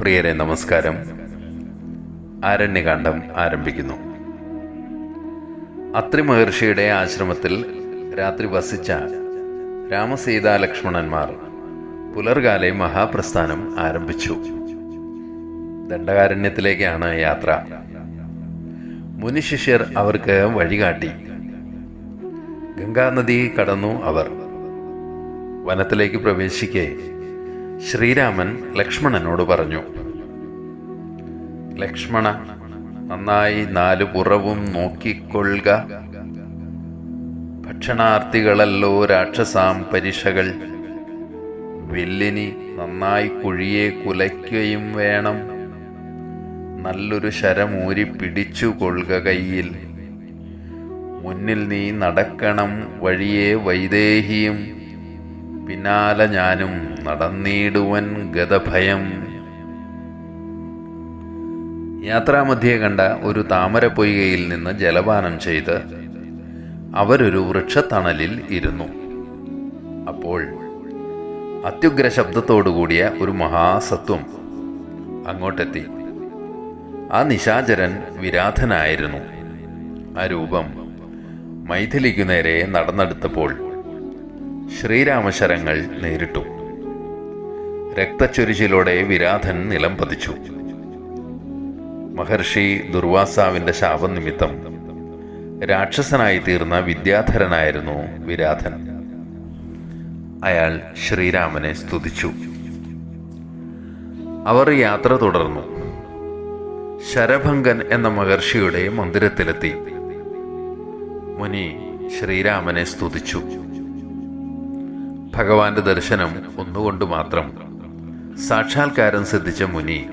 പ്രിയരെ നമസ്കാരം. ആരണ്യകാന്ഡം ആരംഭിക്കുന്നു. അത്രി മഹർഷിയുടെ ആശ്രമത്തിൽ രാത്രി വസിച്ച രാമസീതാ ലക്ഷ്മണന്മാർ പുലർകാലെ മഹാപ്രസ്ഥാനം ആരംഭിച്ചു. ദണ്ഡകാരണ്യത്തിലേക്കാണ് യാത്ര. മുനിശിഷ്യർ അവർക്ക് വഴികാട്ടി. ഗംഗാനദി കടന്നു അവർ വനത്തിലേക്ക് പ്രവേശിക്കെ ശ്രീരാമൻ ലക്ഷ്മണനോട് പറഞ്ഞു ലക്ഷ്മണ നന്നായി നാലു പുറവും നോക്കിക്കൊള്ളുക. ഭക്ഷണാർത്ഥികളല്ലോ രാക്ഷസാം പരിഷകൾ വില്ലിനി നന്നായി കുഴിയെ കുലയ്ക്കുകയും വേണം. നല്ലൊരു ശരമൂരി പിടിച്ചു കൊള്ളുക കയ്യിൽ. മുന്നിൽ നീ നടക്കണം വഴിയെ വൈദേഹിയും. പിന്നാലെ ഞാനും നടന്നിടുവൻ ഗതഭയം യാത്രാമധ്യേ കണ്ട ഒരു താമരപ്പൊയ്കയിൽ നിന്ന് ജലപാനം ചെയ്ത് അവരൊരു വൃക്ഷത്തണലിൽ ഇരുന്നു. അപ്പോൾ അത്യുഗ്ര ശബ്ദത്തോടുകൂടിയ ഒരു മഹാസത്വം അങ്ങോട്ടെത്തി. ആ നിശാചരൻ വിരാധനായിരുന്നു. ആ രൂപം മൈഥിലിക്കു നേരെ നടന്നെടുത്തപ്പോൾ ശ്രീരാമശരങ്ങൾ നേരിട്ടു. രക്തച്ചൊരിച്ചിലൂടെ വിരാധൻ നിലം പതിച്ചു. മഹർഷി ദുർവാസാവിന്റെ ശാപം നിമിത്തം രാക്ഷസനായി തീർന്ന വിദ്യാധരനായിരുന്നു വിരാധൻ. അയാൾ ശ്രീരാമനെ സ്തുതിച്ചു. അവർ യാത്ര തുടർന്നു. ശരഭംഗൻ എന്ന മഹർഷിയുടെ മന്ദിരത്തിലെത്തി. മുനി ശ്രീരാമനെ സ്തുതിച്ചു. ഭഗവാന്റെ ദർശനം ഒന്നുകൊണ്ട് മാത്രം. സാക്ഷാത്കാരം സിദ്ധിച്ച മുനി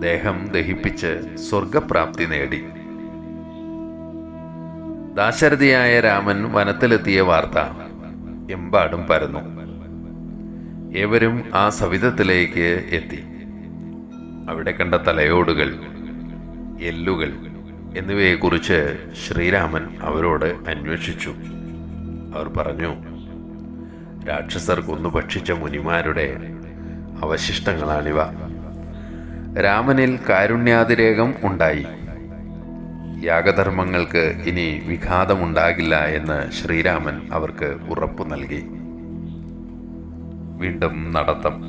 ദേഹം ദഹിപ്പിച്ച് സ്വർഗപ്രാപ്തി നേടി. ദാശരഥിയായ രാമൻ വനത്തിലെത്തിയ വാർത്ത എമ്പാടും പരന്നു. ഏവരും ആ സവിധത്തിലേക്ക് എത്തി. അവിടെ കണ്ട തലയോടുകൾ എല്ലുകൾ എന്നിവയെക്കുറിച്ച് ശ്രീരാമൻ അവരോട് അന്വേഷിച്ചു. അവർ പറഞ്ഞു രാക്ഷസർ കൊന്നു ഭക്ഷിച്ച മുനിമാരുടെ അവശിഷ്ടങ്ങളാണിവ. രാമനിൽ കാരുണ്യാതിരേകം ഉണ്ടായി. യാഗധർമ്മങ്ങൾക്ക് ഇനി വിഘാതമുണ്ടാകില്ല എന്ന് ശ്രീരാമൻ അവർക്ക് ഉറപ്പു നൽകി. വീണ്ടും നടത്തം.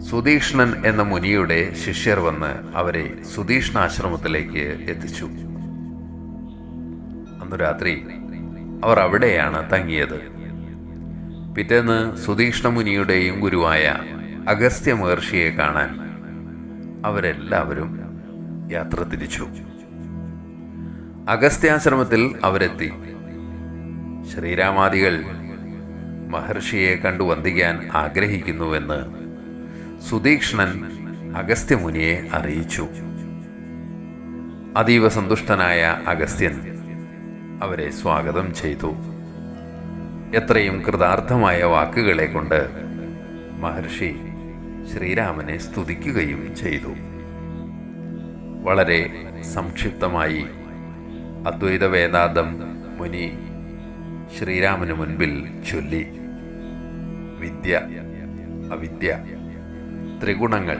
സുധീഷ്ണൻ എന്ന മുനിയുടെ ശിഷ്യർ വന്ന് അവരെ സുധീഷ്ണാശ്രമത്തിലേക്ക് എത്തിച്ചു. അന്നു രാത്രി അവർ അവിടെയാണ് തങ്ങിയത്. പിറ്റേന്ന് സുധീഷ്ണമുനിയുടെയും ഗുരുവായ അഗസ്ത്യ മഹർഷിയെ കാണാൻ അവരെല്ലാവരും യാത്ര തിരിച്ചു. അഗസ്ത്യാശ്രമത്തിൽ അവരെത്തി. ശ്രീരാമാദികൾ മഹർഷിയെ കണ്ടു വന്ദിക്കാൻ ആഗ്രഹിക്കുന്നുവെന്ന് സുധീക്ഷ്ണൻ അഗസ്ത്യമുനിയെ അറിയിച്ചു. അതീവ സന്തുഷ്ടനായ അഗസ്ത്യൻ അവരെ സ്വാഗതം ചെയ്തു. എത്രയും കൃതാർത്ഥമായ വാക്കുകളെ കൊണ്ട് മഹർഷി ശ്രീരാമനെ സ്തുതിക്കുകയും ചെയ്തു. വളരെ സംക്ഷിപ്തമായി അദ്വൈത വേദാന്തം മുനി ശ്രീരാമന് മുൻപിൽ ചൊല്ലി. വിദ്യ അവിദ്യ ത്രിഗുണങ്ങൾ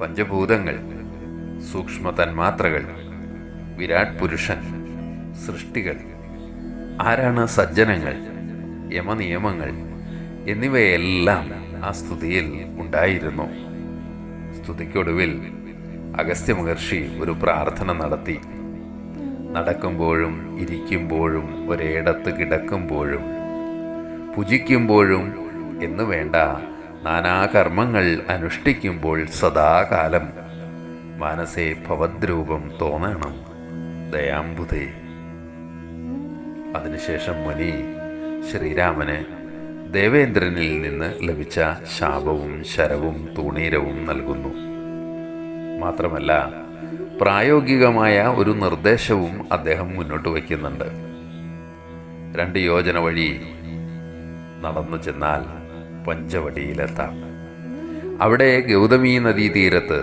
പഞ്ചഭൂതങ്ങൾ സൂക്ഷ്മ തന്മാത്രകൾ വിരാട് പുരുഷൻ സൃഷ്ടികൾ ആരാണ് സജ്ജനങ്ങൾ യമനിയമങ്ങൾ എന്നിവയെല്ലാം ആ സ്തുതിയിൽ ഉണ്ടായിരുന്നു. സ്തുതിക്കൊടുവിൽ അഗസ്ത്യ മഹർഷി ഒരു പ്രാർത്ഥന നടത്തി. നടക്കുമ്പോഴും ഇരിക്കുമ്പോഴും ഒരേടത്ത് കിടക്കുമ്പോഴും പുജിക്കുമ്പോഴും എന്ന് വേണ്ട നാനാകർമ്മങ്ങൾ അനുഷ്ഠിക്കുമ്പോൾ സദാകാലം മനസ്സെ ഭവദ്രൂപം തോന്നണം. ദയാംബുധേ. അതിനുശേഷം മുനി ശ്രീരാമന് ദേവേന്ദ്രനിൽ നിന്ന് ലഭിച്ച ശാപവും ശരവും തൂണീരവും നൽകുന്നു. മാത്രമല്ല പ്രായോഗികമായ ഒരു നിർദ്ദേശവും അദ്ദേഹം മുന്നോട്ട് വയ്ക്കുന്നുണ്ട്. രണ്ട് യോജന വഴി നടന്നു ചെന്നാൽ പഞ്ചവടിയിലെത്താം. അവിടെ ഗൗതമി നദീ തീരത്ത്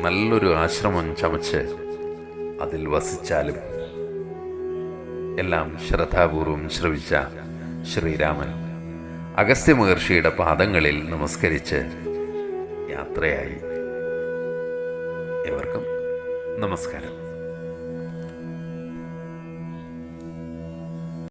നല്ലൊരു ആശ്രമം ചമച്ച് അതിൽ വസിച്ചാലും എല്ലാം ശ്രദ്ധാപൂർവം ശ്രവിച്ച ശ്രീരാമൻ അഗസ്ത്യ മഹർഷിയുടെ പാദങ്ങളിൽ നമസ്കരിച്ച് യാത്രയായി. എവർക്കും നമസ്കാരം.